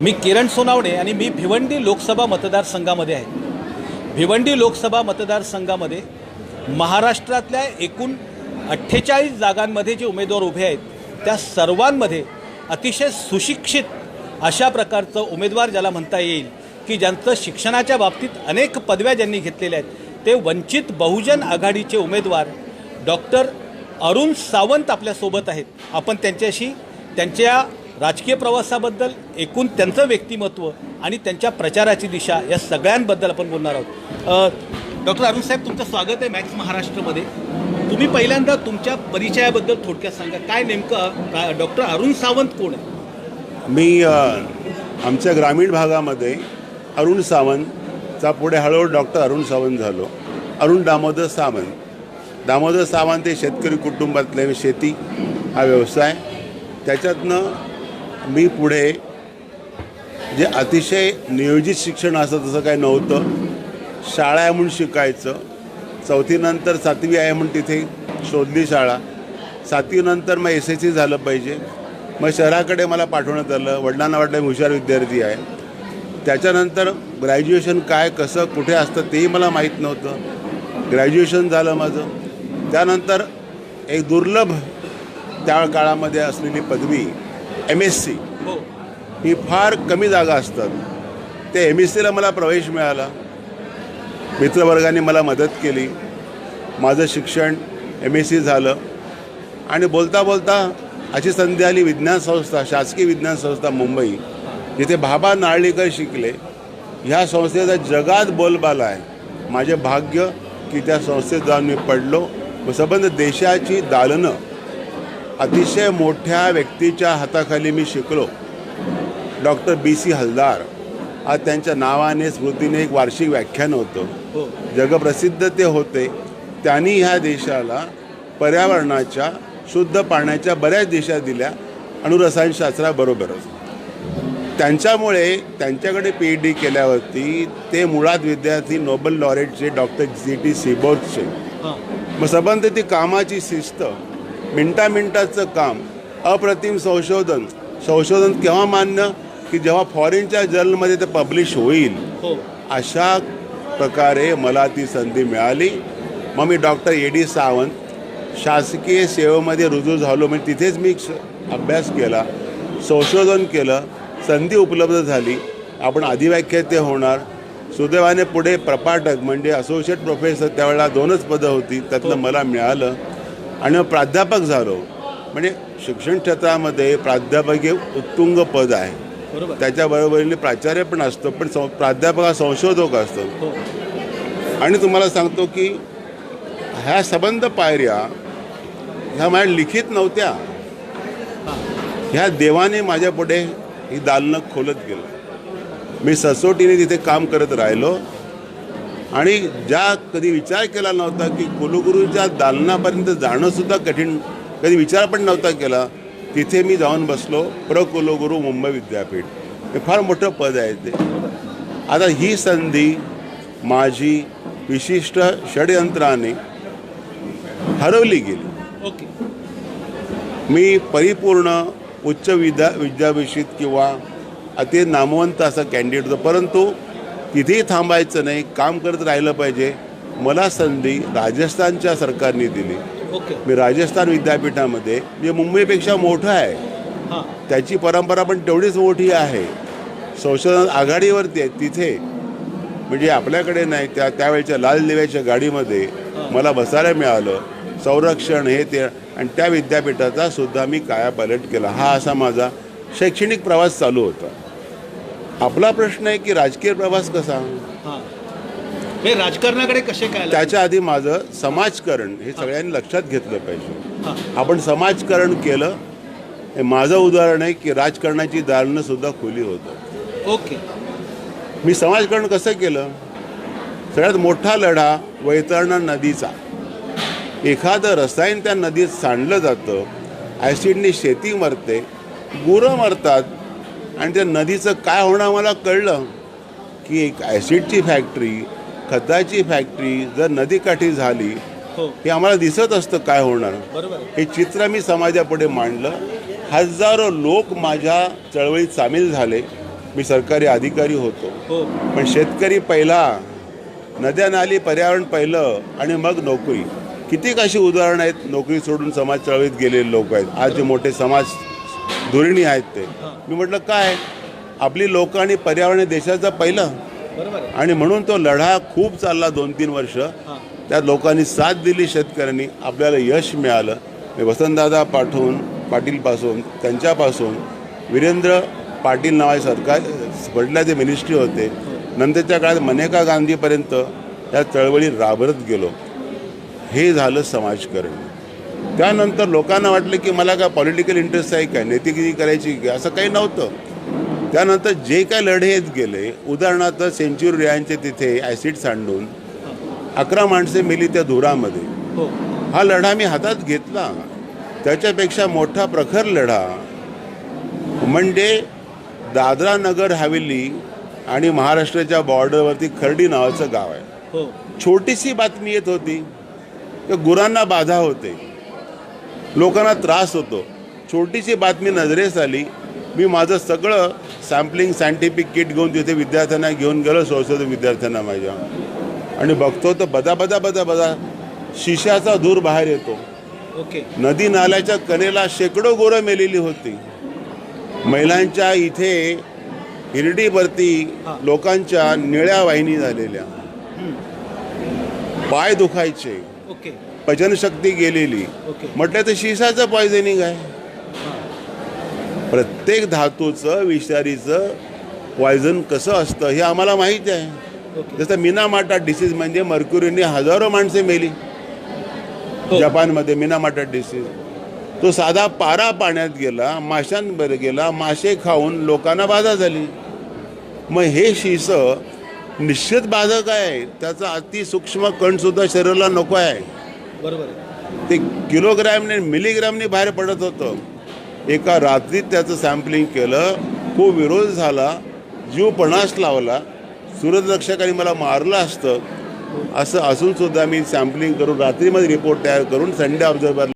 मी किरण सोनावणे आणि मी भिवंडी लोकसभा मतदारसंघामध्ये आहे. भिवंडी लोकसभा मतदारसंघामध्ये महाराष्ट्रातल्या एकूण अठ्ठेचाळीस जागांमध्ये जे उमेदवार उभे आहेत त्या सर्वांमध्ये अतिशय सुशिक्षित अशा प्रकारचं उमेदवार ज्याला म्हणता येईल की ज्यांचं शिक्षणाच्या बाबतीत अनेक पदव्या ज्यांनी घेतलेल्या आहेत ते वंचित बहुजन आघाडीचे उमेदवार डॉक्टर अरुण सावंत आपल्यासोबत आहेत. आपण त्यांच्याशी त्यांच्या राजकीय प्रवासाबद्दल एकूण त्यांचं व्यक्तिमत्व आणि त्यांच्या प्रचाराची दिशा या सगळ्यांबद्दल आपण बोलणार आहोत. डॉक्टर अरुण साहेब तुमचं स्वागत आहे मॅक्स महाराष्ट्रमध्ये. तुम्ही पहिल्यांदा तुमच्या परिचयाबद्दल थोडक्यात सांगा काय नेमकं डॉक्टर अरुण सावंत कोण आहे मी आमच्या ग्रामीण भागामध्ये अरुण सावंतचा पुढे हळूहळू डॉक्टर अरुण सावंत झालो. अरुण दामोदर सावंत. दामोदर सावंत हे शेतकरी कुटुंबातले शेती हा व्यवसाय. त्याच्यातनं मी पुढे जे अतिशय नियोजित शिक्षण असं तसं काही नव्हतं. शाळा आहे म्हणून शिकायचं. चौथीनंतर सातवी आहे म्हणून तिथे शोधली शाळा. सातवीनंतर मग एस एस सी झालं पाहिजे. मग शहराकडे मला पाठवण्यात आलं. वडिलांना वाटलं हुशार विद्यार्थी आहे. त्याच्यानंतर ग्रॅज्युएशन काय कसं कुठे असतं तेही मला माहीत नव्हतं. ग्रॅज्युएशन झालं माझं. त्यानंतर एक दुर्लभ त्या काळामध्ये असलेली पदवी एम एस सी हो. फार कमी जागा असतात. ते एम एस सीला मला प्रवेश मिळाला. मित्रवर्गाने मला मदत केली. माझं शिक्षण एम एस सी झालं. आणि बोलता बोलता अशी संधी आली विज्ञान संस्था शासकीय विज्ञान संस्था मुंबई जिथे भाबा नारळीकर शिकले. ह्या संस्थेचा जगात बोलबाला आहे. माझे भाग्य की त्या संस्थेत जाऊन मी पडलो. व संबंध देशाची दालनं अतिशय मोठ्या व्यक्तीच्या हाताखाली मी शिकलो. Doctor B C Haldar. आज त्यांच्या नावाने स्मृतीने एक वार्षिक व्याख्यान होतं. हो. जगप्रसिद्ध ते होते. त्यांनी ह्या देशाला पर्यावरणाच्या शुद्ध पाण्याच्या बऱ्याच दिशा दिल्या. अणुरसायनशास्त्राबरोबरच त्यांच्यामुळे त्यांच्याकडे पी एच डी केल्यावरती ते मुळात विद्यार्थी नोबल लॉरेटचे डॉक्टर जी टी सिबोर्टचे हां. मग संबंध ती कामाची शिस्त मिनटा मिनटाचं काम अप्रतिम संशोधन. संशोधन केव्हा मान्य? की जेव्हा फॉरेनच्या जर्नलमध्ये ते पब्लिश होईल. हो. अशा प्रकारे मला ती संधी मिळाली. मग मी डॉक्टर ए डी सावंत शासकीय सेवेमध्ये रुजू झालो. म्हणजे तिथेच मी अभ्यास केला संशोधन केलं संधी उपलब्ध झाली. आपण अधिव्याख्याते होणार. सुदैवाने पुढे प्रपाठक म्हणजे असोसिएट प्रोफेसर त्यावेळेला दोनच पदं होती. त्यातलं मला मिळालं. आणि प्राध्यापक झालो. म्हणजे शिक्षण क्षेत्रामध्ये प्राध्यापक हे उत्तुंग पद आहे. बरोबर. त्याच्याबरोबरीने प्राचार्य पण असतो पण सं प्राध्यापक हा संशोधक असतो. हो. आणि तुम्हाला सांगतो की ह्या संबंध पायऱ्या ह्या माझ्या लिखित नव्हत्या. ह्या देवाने माझ्या पुढे ही दालनं खोलत गेलं. मी ससोटीने तिथे काम करत राहिलो. आणि ज्या कधी विचार केला नव्हता की कुलगुरूच्या दालनापर्यंत जाणं सुद्धा कठीण कधी विचार पण नव्हता केला तिथे मी जाऊन बसलो प्र कुलगुरू मुंबई विद्यापीठ. हे फार मोठं पद आहे ते. आता ही संधी माझी विशिष्ट षडयंत्राने हरवली गेली. ओके. मी परिपूर्ण उच्च विद्या विद्याभूषित किंवा अति नामवंत असं कॅन्डिडेट होतो परंतु तिथेही थांबायचं नाही काम करत राहिलं पाहिजे. मला संधी राजस्थानच्या सरकारने दिली. ओके. मी राजस्थान विद्यापीठामध्ये जे मुंबईपेक्षा मोठं आहे त्याची परंपरा पण तेवढीच मोठी आहे. संशोधन आघाडीवरती आहे तिथे. म्हणजे आपल्याकडे नाही त्या त्यावेळच्या लाल दिव्याच्या गाडीमध्ये मला बसायला मिळालं. संरक्षण हे ते आणि त्या विद्यापीठाचा सुद्धा मी कायापालट केला. हा असा माझा शैक्षणिक प्रवास चालू होता. आपला प्रश्न आहे की राजकीय प्रवास कसा? हां. राजकारणाकडे कसे काय? त्याच्या आधी माझं समाजकरण हे सगळ्यांनी लक्षात घेतलं पाहिजे. आपण समाजकरण केलं हे माझं उदाहरण आहे की राजकारणाची दालनं सुद्धा खुली होतं. ओके. मी समाजकरण कसं केलं? सगळ्यात मोठा लढा वैतरणा नदीचा. एखादं रसायन त्या नदीत सांडलं जातं ॲसिडनी शेती मरते गुरं मरतात आणि त्या नदीचं काय होणं मला कळलं की एक ॲसिडची फॅक्टरी खताची फॅक्टरी जर नदीकाठी झाली हो. हे आम्हाला दिसत असतं काय होणार. हे चित्र मी समाजापुढे मांडलं. हजारो लोक माझ्या चळवळीत सामील झाले. मी सरकारी अधिकारी होतो. हो. पण शेतकरी पहिला नद्या नाली पर्यावरण पहिलं आणि मग नोकरी. किती अशी उदाहरणं आहेत? नोकरी सोडून समाज चळवळीत गेलेले लोक आहेत. आज जे मोठे समाज धुरिणी आहेत ते. मी म्हटलं काय? आपली लोक आणि पर्यावरण देशाचं पहिलं. आणि म्हणून तो लढा खूप चालला दोन तीन वर्ष त्यात लोकांनी साथ दिली शेतकऱ्यांनी. आपल्याला यश मिळालं. मी वसंतदादा पाठवून पाटीलपासून त्यांच्यापासून वीरेंद्र पाटील नावाचे सरकार वडिलाचे मिनिस्ट्री होते. नंतरच्या काळात मनेका गांधीपर्यंत या चळवळीत राबरत गेलो. हे झालं समाजकारण. त्यानंतर लोकांना वाटलं की मला काय पॉलिटिकल इंटरेस्ट आहे काय? नेतेगिरी करायची काय असं काही नव्हतं. त्यानंतर जे काय लढे येत गेले उदाहरणार्थ सेंच्युरियांचे तिथे ॲसिड सांडून अकरा माणसे मेली त्या धुरामध्ये. हो. हा लढा मी हातात घेतला. त्याच्यापेक्षा मोठा प्रखर लढा म्हणजे दादरा नगर हवेली आणि महाराष्ट्राच्या बॉर्डरवरती खर्डी नावाचं गाव आहे. हो. छोटीशी बातमी येत होती. की गुरांना बाधा होते. लोकांना त्रास होतो. छोटीशी बातमी नजरेस आली. मी माझं सगळं सॅम्पलिंग सायंटिफिक किट घेऊन तिथे विद्यार्थ्यांना घेऊन गेलो संसद विद्यार्थ्यांना माझ्या. आणि बघतो तर बदा बदा बदा बदा शिशाचा धूर बाहेर येतो. ओके. नदी नाल्याच्या कनेला शेकडो गोरं मेलेली होती. महिलांच्या इथे हिरडीवरती. लोकांच्या निळ्या वाहिनी झालेल्या. पाय दुखायचे. ओके. पचनशक्ती गेलेली. म्हटलं तर शिसाचं पॉयझनिंग आहे. प्रत्येक धातूचं विषारीचं पॉयझन कसं असतं हे आम्हाला माहिती आहे. जसं मिनामाटा डिसीज म्हणजे मर्क्युरीने हजारो माणसे मेली. हो. जपानमध्ये मिनामाटा डिसीज तो साधा पारा पाण्यात गेला माशांवर गेला मासे खाऊन लोकांना बाधा झाली. मग हे शिस निश्चित बाधक आहे. त्याचा अतिसूक्ष्म कणसुद्धा शरीराला नको आहे. बरोबर ते किलोग्रॅमने मिलीग्रॅमने बाहेर पडत होतं. एका रात्रीत त्याचं सॅम्पलिंग केलं. तो विरोध झाला. जीव पणास लावला. सूरजरक्षकांनी मला मारलं असतं. असं असूनसुद्धा मी सॅम्पलिंग करून रात्रीमध्ये रिपोर्ट तयार करून संडे ऑब्झर्वर